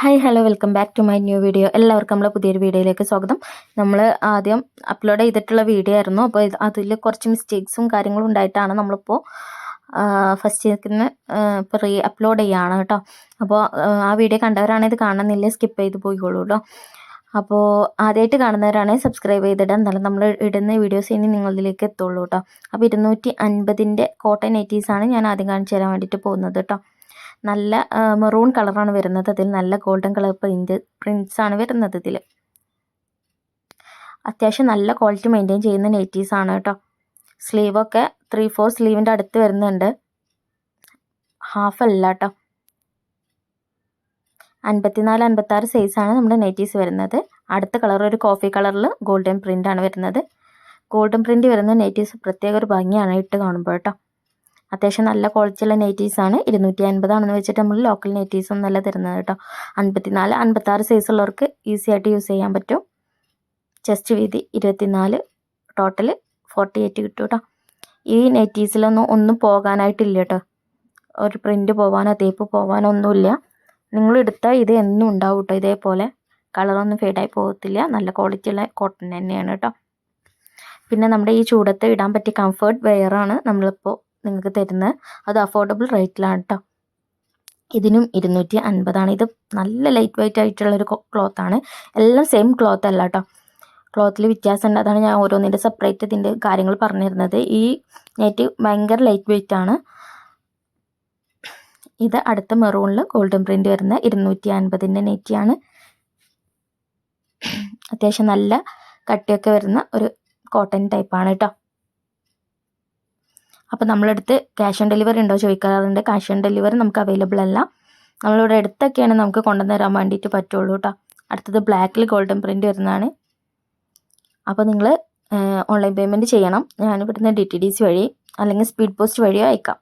Hi hello welcome back to my new video എല്ലാവർക്കും നമ്മളെ പുതിയൊരു വീഡിയോയിലേക്ക് സ്വാഗതം. നമ്മൾ ആദ്യം അപ്ലോഡ് ചെയ്തിട്ടുള്ള വീഡിയോ ആയിരുന്നു. അപ്പോൾ അതിൽ കുറച്ച് മിസ്റ്റേക്സും കാര്യങ്ങളും ഉണ്ടായിട്ടാണ് നമ്മളിപ്പോൾ ഫസ്റ്റ് ഇപ്പോൾ റീ അപ്ലോഡ് ചെയ്യുകയാണ് കേട്ടോ. അപ്പോൾ ആ വീഡിയോ കണ്ടവരാണെങ്കിൽ ഇത് കാണുന്നില്ല? സ്കിപ്പ് ചെയ്ത് പോയിക്കോളൂ കേട്ടോ അപ്പോൾ ആദ്യമായിട്ട് കാണുന്നവരാണെങ്കിൽ സബ്സ്ക്രൈബ് ചെയ്തിട്ട് എന്നാലും നമ്മൾ ഇടുന്ന വീഡിയോസ് ഇനി നിങ്ങളിലേക്ക് എത്തുള്ളൂ കേട്ടോ അപ്പോൾ ഇരുന്നൂറ്റി അൻപതിന്റെ കോട്ടൺ നൈറ്റീസാണ് ഞാൻ ആദ്യം കാണിച്ചു തരാൻ വേണ്ടിയിട്ട് പോകുന്നത് കേട്ടോ നല്ല മെറൂൺ കളറാണ് വരുന്നത്. അതിൽ നല്ല ഗോൾഡൻ കളർ പ്രിന്റ് ആണ് വരുന്നത് ഇതിൽ. അത്യാവശ്യം നല്ല ക്വാളിറ്റി മെയിന്റെയിൻ ചെയ്യുന്ന നെറ്റീസ് ആണ് കേട്ടോ. സ്ലീവൊക്കെ ത്രീ ഫോർ സ്ലീവിന്റെ അടുത്ത് വരുന്നുണ്ട്. ഹാഫ് അല്ല കേട്ടോ. അൻപത്തിനാല് അൻപത്താറ് സൈസാണ് നമ്മുടെ നെറ്റീസ് വരുന്നത്. അടുത്ത കളർ ഒരു കോഫി കളറിൽ ഗോൾഡൻ പ്രിന്റ് ആണ് വരുന്നത്. ഗോൾഡൻ പ്രിന്റ് വരുന്ന നെറ്റീസ് പ്രത്യേക ഒരു ഭംഗിയാണ് ഇട്ട് കാണുമ്പോൾ കേട്ടോ. അത്യാവശ്യം നല്ല ക്വാളിറ്റിയുള്ള ആണ്. ഇരുന്നൂറ്റി അൻപതാണെന്ന് വെച്ചിട്ട് നമ്മൾ ലോക്കൽ നെറ്റീസ് ഒന്നല്ല തരുന്നത് കേട്ടോ. അൻപത്തിനാല് അൻപത്താറ് സൈസ് ഉള്ളവർക്ക് ഈസി ആയിട്ട് യൂസ് ചെയ്യാൻ പറ്റും. ചെസ്റ്റ് വീതി ഇരുപത്തിനാല് ടോട്ടൽ ഫോർട്ടി എയ്റ്റ് കിട്ടും കേട്ടോ. ഈ നെറ്റീവ്സിലൊന്നും ഒന്നും പോകാനായിട്ടില്ല കേട്ടോ. ഒരു പ്രിന്റ് പോകാനോ തേപ്പ് പോകാനോ ഒന്നുമില്ല. നിങ്ങൾ എടുത്താൽ ഇത് എന്നും ഉണ്ടാവും കേട്ടോ. ഇതേപോലെ കളറൊന്നും ഫെയ്ഡായി പോകത്തില്ല. നല്ല ക്വാളിറ്റിയുള്ള കോട്ടൺ തന്നെയാണ് കേട്ടോ. പിന്നെ നമ്മുടെ ഈ ചൂടത്ത് ഇടാൻ പറ്റിയ കംഫർട്ട് വെയറാണ് നമ്മളിപ്പോൾ നിങ്ങൾക്ക് തരുന്നത് അത് അഫോർഡബിൾ റേറ്റിലാണ് കേട്ടോ ഇതിനും ഇരുന്നൂറ്റി അൻപതാണ് ഇത് നല്ല ലൈറ്റ് വെയിറ്റ് ആയിട്ടുള്ളൊരു ക്ലോത്താണ് എല്ലാം സെയിം ക്ലോത്ത് അല്ല കേട്ടോ ക്ലോത്തിൽ വ്യത്യാസമുണ്ട് അതാണ് ഞാൻ ഓരോന്നിന്റെ സെപ്പറേറ്റ് ഇതിന്റെ കാര്യങ്ങൾ പറഞ്ഞിരുന്നത്. ഈ നെറ്റ് ഭയങ്കര ലൈറ്റ് വെയിറ്റ് ആണ്. ഇത് അടുത്ത മെറൂണിൽ ഗോൾഡൻ പ്രിന്റ് വരുന്ന ഇരുന്നൂറ്റി അൻപതിന്റെ നെറ്റിയാണ് അത്യാവശ്യം നല്ല കട്ടിയൊക്കെ വരുന്ന ഒരു കോട്ടൺ ടൈപ്പാണ് കേട്ടോ അപ്പോൾ നമ്മളടുത്ത് ക്യാഷ് ഓൺ ഡെലിവറി ഉണ്ടോ ചോദിക്കാറുണ്ട്. ക്യാഷ് ഓൺ ഡെലിവറി നമുക്ക് അവൈലബിൾ അല്ല. നമ്മളിവിടെ അടുത്തൊക്കെയാണ് നമുക്ക് കൊണ്ടുവന്നുതരാൻ വേണ്ടിയിട്ട് പറ്റുള്ളൂ കേട്ടോ അടുത്തത് ബ്ലാക്കിൽ ഗോൾഡൻ പ്രിന്റ് വരുന്നതാണ്. അപ്പോൾ നിങ്ങൾ ഓൺലൈൻ പേയ്മെന്റ് ചെയ്യണം. ഞാൻ ഇവിടുന്ന് ഡി ടി ഡി സി വഴി അല്ലെങ്കിൽ സ്പീഡ് പോസ്റ്റ് വഴിയോ അയക്കാം.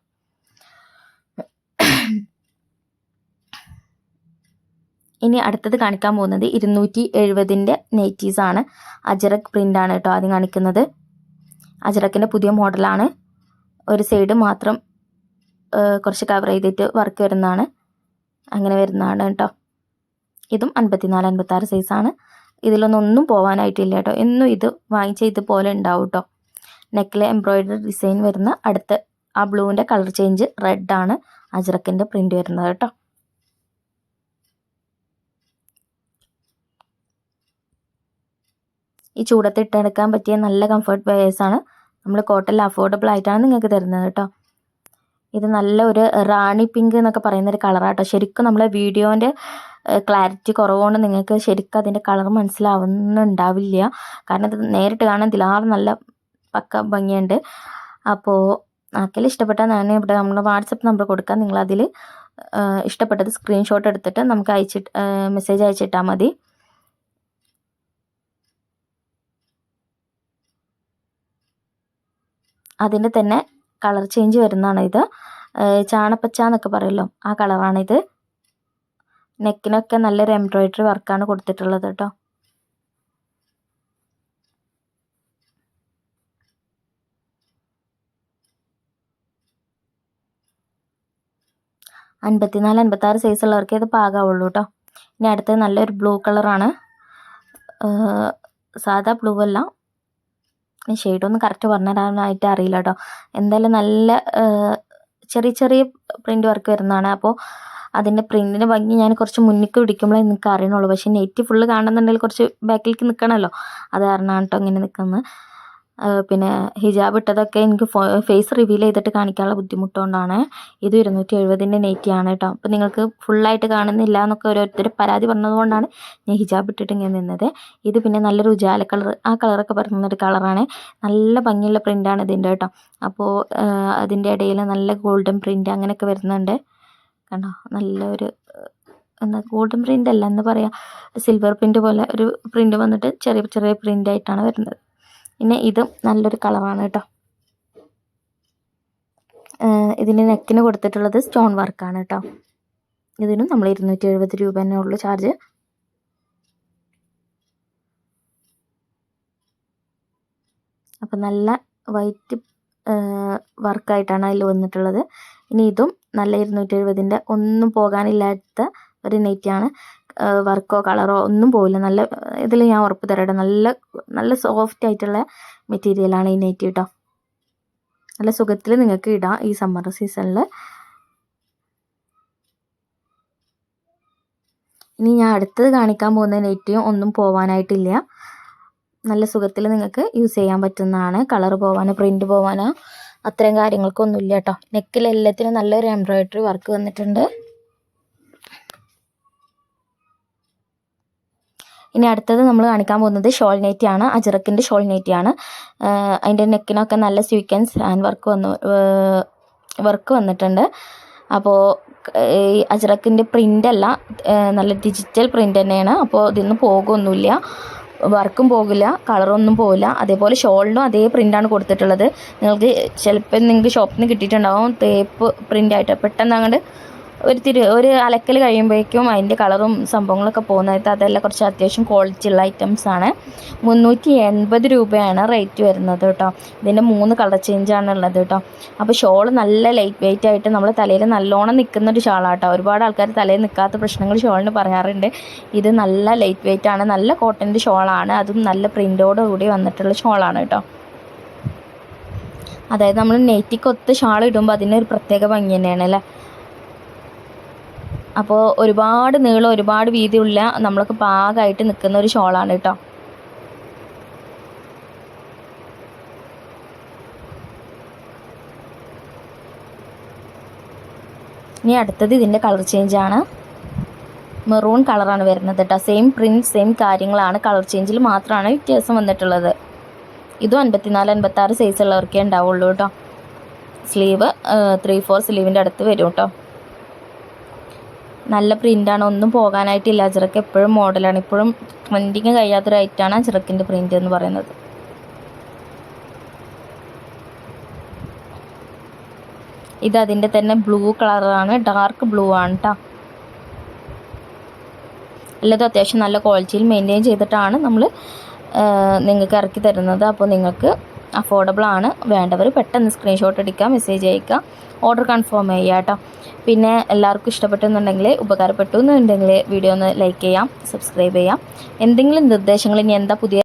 ഇനി അടുത്തത് കാണിക്കാൻ പോകുന്നത് ഇരുന്നൂറ്റി എഴുപതിന്റെ നെയ്റ്റീസാണ് അജറക് പ്രിന്റാണ് കേട്ടോ ആദ്യം കാണിക്കുന്നത്. അജറക്കിന്റെ പുതിയ മോഡലാണ് ഒരു സൈഡ് മാത്രം കുറച്ച് കവർ ചെയ്തിട്ട് വർക്ക് വരുന്നതാണ്. അങ്ങനെ വരുന്നതാണ് കേട്ടോ. ഇതും അൻപത്തിനാല് അൻപത്താറ് സൈസാണ് ഇതിലൊന്നും പോകാനായിട്ടില്ല കേട്ടോ. എന്നും ഇത് വാങ്ങിച്ച ഇതുപോലെ ഉണ്ടാവും കേട്ടോ. നെക്കിലെ എംബ്രോയിഡറി ഡിസൈൻ വരുന്ന അടുത്ത് ആ ബ്ലൂവിന്റെ കളർ ചേഞ്ച് റെഡാണ് അജ്രക്കിന്റെ പ്രിന്റ് വരുന്നത് കേട്ടോ. ഈ ചൂടത്ത് ഇട്ടെടുക്കാൻ പറ്റിയ നല്ല കംഫർട്ട് വെയേഴ്സാണ് നമ്മൾ കോട്ടണിൽ അഫോർഡബിൾ ആയിട്ടാണ് നിങ്ങൾക്ക് തരുന്നത് കേട്ടോ. ഇത് നല്ല ഒരു റാണി പിങ്ക് എന്നൊക്കെ പറയുന്ന ഒരു കളറാണ് കളറാട്ടോ ശരിക്കും നമ്മളെ വീഡിയോന്റെ ക്ലാരിറ്റി കുറവുകൊണ്ട് നിങ്ങൾക്ക് ശരിക്കും അതിന്റെ കളർ മനസ്സിലാവുന്നുണ്ടാവില്ല. കാരണം ഇത് നേരിട്ട് കാണാൻ ഇതിലാറ് നല്ല പക്ക ഭംഗിയുണ്ട്. അപ്പോൾ ആക്കിൽ ഇഷ്ടപ്പെട്ടാൽ ഞാൻ ഇവിടെ നമ്മൾ വാട്സപ്പ് നമ്പർ കൊടുക്കാം. നിങ്ങളതിൽ ഇഷ്ടപ്പെട്ടത് സ്ക്രീൻഷോട്ട് എടുത്തിട്ട് നമുക്ക് അയച്ചിട്ട് മെസ്സേജ് അയച്ചിട്ടാൽ മതി. അതിന്റെ തന്നെ കളർ ചേഞ്ച് വരുന്നതാണ് ഇത്. ചാണപ്പച്ച എന്നൊക്കെ പറയുമല്ലോ ആ കളറാണിത് നെക്കിനൊക്കെ നല്ലൊരു എംബ്രോയിഡറി വർക്കാണ് കൊടുത്തിട്ടുള്ളത് കേട്ടോ. അൻപത്തിനാല് അൻപത്താറ് സൈസ് ഉള്ളവർക്ക് ഇത് പാകാവുള്ളൂ കേട്ടോ. ഇനി അടുത്തത് നല്ലൊരു ബ്ലൂ കളറാണ്. സാധാ ബ്ലൂ അല്ല ഷെയ്ഡൊന്നും കറക്റ്റ് പറഞ്ഞു തരാനായിട്ട് അറിയില്ല കേട്ടോ എന്തായാലും നല്ല ചെറിയ ചെറിയ പ്രിന്റ് വർക്ക് വരുന്നതാണ്. അപ്പോൾ അതിന്റെ പ്രിന്റിന് ഭംഗി ഞാൻ കുറച്ച് മുന്നിക്ക് പിടിക്കുമ്പോഴേ നിങ്ങൾക്ക് അറിയണുള്ളൂ. പക്ഷേ നെറ്റ് ഫുള്ള് കാണുന്നുണ്ടെങ്കിൽ കുറച്ച് ബാക്കിലേക്ക് നിൽക്കണമല്ലോ അത് കാരണമാണ് കേട്ടോ ഇങ്ങനെ നിൽക്കുന്നത് പിന്നെ ഹിജാബ് ഇട്ടതൊക്കെ എനിക്ക് ഫേസ് റിവീൽ ചെയ്തിട്ട് കാണിക്കാനുള്ള ബുദ്ധിമുട്ടുകൊണ്ടാണ്. ഇത് ഇരുന്നൂറ്റി എഴുപതിന്റെ നെറ്റിയാണ് കേട്ടോ. അപ്പോൾ നിങ്ങൾക്ക് ഫുള്ളായിട്ട് കാണുന്നില്ല എന്നൊക്കെ ഓരോരുത്തർ പരാതി പറഞ്ഞതുകൊണ്ടാണ് ഞാൻ ഹിജാബ് ഇട്ടിട്ട് ഇങ്ങനെ നിന്നത്. ഇത് പിന്നെ നല്ലൊരു ഉജാല കളർ ആ കളറൊക്കെ പറയുന്നൊരു കളറാണ്. നല്ല ഭംഗിയുള്ള പ്രിന്റാണ് ഇതിന്റെ കേട്ടോ. അപ്പോൾ അതിന്റെ ഇടയിൽ നല്ല ഗോൾഡൻ പ്രിന്റ് അങ്ങനെയൊക്കെ വരുന്നുണ്ട്. കണ്ടോ? നല്ലൊരു എന്താ ഗോൾഡൻ പ്രിന്റ് അല്ല എന്ന് പറയാം. സിൽവർ പ്രിന്റ് പോലെ ഒരു പ്രിന്റ് വന്നിട്ട് ചെറിയ ചെറിയ പ്രിന്റ് ആയിട്ടാണ് വരുന്നത്. പിന്നെ ഇതും നല്ലൊരു കളറാണ് കേട്ടോ. ഇതിന് നെക്കിന് കൊടുത്തിട്ടുള്ളത് സ്റ്റോൺ വർക്കാണ് കേട്ടോ. ഇതിനും നമ്മൾ ഇരുന്നൂറ്റി എഴുപത് രൂപ തന്നെ ഉള്ളൂ ചാർജ്. അപ്പം നല്ല വൈറ്റ് വർക്കായിട്ടാണ് അതിൽ വന്നിട്ടുള്ളത്. ഇനി ഇതും നല്ല ഇരുന്നൂറ്റി എഴുപതിന്റെ ഒന്നും പോകാനില്ലാത്ത ഒരു നെറ്റാണ് വർക്കോ കളറോ ഒന്നും പോവില്ല. നല്ല ഇതിൽ ഞാൻ ഉറപ്പ് തരട്ടെ. നല്ല നല്ല സോഫ്റ്റ് ആയിട്ടുള്ള മെറ്റീരിയലാണ് ഈ നൈറ്റി കേട്ടോ നല്ല സുഖത്തിൽ നിങ്ങൾക്ക് ഇടാം ഈ സമ്മർ സീസണിൽ ഇനി ഞാൻ അടുത്തത് കാണിക്കാൻ പോകുന്ന നെറ്റിയും ഒന്നും പോവാനായിട്ടില്ല. നല്ല സുഖത്തിൽ നിങ്ങൾക്ക് യൂസ് ചെയ്യാൻ പറ്റുന്നതാണ്. കളർ പോവാനോ പ്രിന്റ് പോവാനോ അത്രയും കാര്യങ്ങൾക്കൊന്നുമില്ല കേട്ടോ നെക്കിൽ എല്ലാത്തിനും നല്ലൊരു എംബ്രോയിഡറി വർക്ക് വന്നിട്ടുണ്ട്. ഇനി അടുത്തത് നമ്മൾ കാണിക്കാൻ പോകുന്നത് ഷോൾ നെറ്റിയാണ് അജറക്കിന്റെ ഷോൾ നെറ്റിയാണ് അതിന്റെ നെക്കിനൊക്കെ നല്ല സ്വീക്വൻസ് ഹാൻഡ് വർക്ക് വന്നു വർക്ക് വന്നിട്ടുണ്ട്. അപ്പോൾ ഈ അജിറക്കിന്റെ പ്രിന്റ് അല്ല നല്ല ഡിജിറ്റൽ പ്രിന്റ് തന്നെയാണ്. അപ്പോൾ ഇതിന്ന് പോകുമൊന്നുമില്ല വർക്കും പോകില്ല കളറൊന്നും പോകില്ല. അതേപോലെ ഷോളിനും അതേ പ്രിന്റാണ് കൊടുത്തിട്ടുള്ളത്. നിങ്ങൾക്ക് ചിലപ്പോൾ നിങ്ങൾക്ക് ഷോപ്പിൽ നിന്ന് കിട്ടിയിട്ടുണ്ടാവും തേപ്പ് പ്രിന്റായിട്ട് പെട്ടെന്ന് അങ്ങോട്ട് ഒരു തിരി ഒരു അലക്കൽ കഴിയുമ്പോഴേക്കും അതിന്റെ കളറും സംഭവങ്ങളൊക്കെ പോകുന്നത് അതെല്ലാം കുറച്ച് അത്യാവശ്യം ക്വാളിറ്റി ഉള്ള ഐറ്റംസ് ആണ് മുന്നൂറ്റി എൺപത് രൂപയാണ് റേറ്റ് വരുന്നത് കേട്ടോ. ഇതിന്റെ മൂന്ന് കളർ ചേഞ്ചാണ് ഉള്ളത് കേട്ടോ. അപ്പോൾ ഷോൾ നല്ല ലൈറ്റ് വെയിറ്റ് ആയിട്ട് നമ്മൾ തലയിൽ നല്ലോണം നിൽക്കുന്ന ഒരു ഷാളാണ് കേട്ടോ. ഒരുപാട് ആൾക്കാർ തലയിൽ നിൽക്കാത്ത പ്രശ്നങ്ങൾ ഷോളിന് പറയാറുണ്ട്. ഇത് നല്ല ലൈറ്റ് വെയിറ്റ് ആണ് നല്ല കോട്ടന്റെ ഷോളാണ്. അതും നല്ല പ്രിന്റോട് കൂടി വന്നിട്ടുള്ള ഷോളാണ് കേട്ടോ. അതായത് നമ്മൾ നെറ്റിക്കൊത്ത് ഷാൾ ഇടുമ്പോൾ അതിനൊരു പ്രത്യേക ഭംഗി തന്നെയാണ് അല്ലേ? അപ്പോൾ ഒരുപാട് നീളം ഒരുപാട് വീതിയുള്ള നമ്മൾക്ക് പാകമായിട്ട് നിൽക്കുന്ന ഒരു ഷോളാണ് കേട്ടോ. ഇനി അടുത്തത് ഇതിന്റെ കളർ ചേഞ്ച് ആണ്. മെറൂൺ കളറാണ് വരുന്നത് കേട്ടോ. സെയിം പ്രിന്റ് സെയിം കാര്യങ്ങളാണ് കളർ ചേഞ്ചിൽ മാത്രമാണ് വ്യത്യാസം വന്നിട്ടുള്ളത്. ഇതും അൻപത്തിനാല് അൻപത്താറ് സൈസ് ഉള്ളവർക്കേ ഉണ്ടാവുള്ളൂ കേട്ടോ. സ്ലീവ് ത്രീ ഫോർ സ്ലീവിന്റെ അടുത്ത് വരും കേട്ടോ. നല്ല പ്രിന്റാണ് ഒന്നും പോകാനായിട്ടില്ല. അജറക്ക് എപ്പോഴും മോഡലാണ്. ഇപ്പോഴും ട്രെൻഡിങ് കഴിയാത്തൊരു ഐറ്റാണ് അജിറക്കിന്റെ പ്രിന്റ് എന്ന് പറയുന്നത്. ഇത് അതിന്റെ തന്നെ ബ്ലൂ കളറാണ് ഡാർക്ക് ബ്ലൂ ആണ് കേട്ടോ എല്ലാതും അത്യാവശ്യം നല്ല ക്വാളിറ്റിയിൽ മെയിന്റെയിൻ ചെയ്തിട്ടാണ് നമ്മൾ നിങ്ങൾക്ക് ഇറക്കി തരുന്നത്. അപ്പോൾ നിങ്ങൾക്ക് അഫോർഡബിൾ ആണ്. വേണ്ടവർ പെട്ടെന്ന് സ്ക്രീൻഷോട്ട് എടുക്കുക മെസ്സേജ് അയക്കുക ഓർഡർ കൺഫേം ചെയ്യുക കേട്ടോ. പിന്നെ എല്ലാവർക്കും ഇഷ്ടപ്പെട്ടെന്നുണ്ടെങ്കിൽ ഉപകാരപ്പെട്ടു എന്നുണ്ടെങ്കിൽ വീഡിയോ ഒന്ന് ലൈക്ക് ചെയ്യാം സബ്സ്ക്രൈബ് ചെയ്യാം. എന്തെങ്കിലും നിർദ്ദേശങ്ങൾ ഇനി എന്താ പുതിയ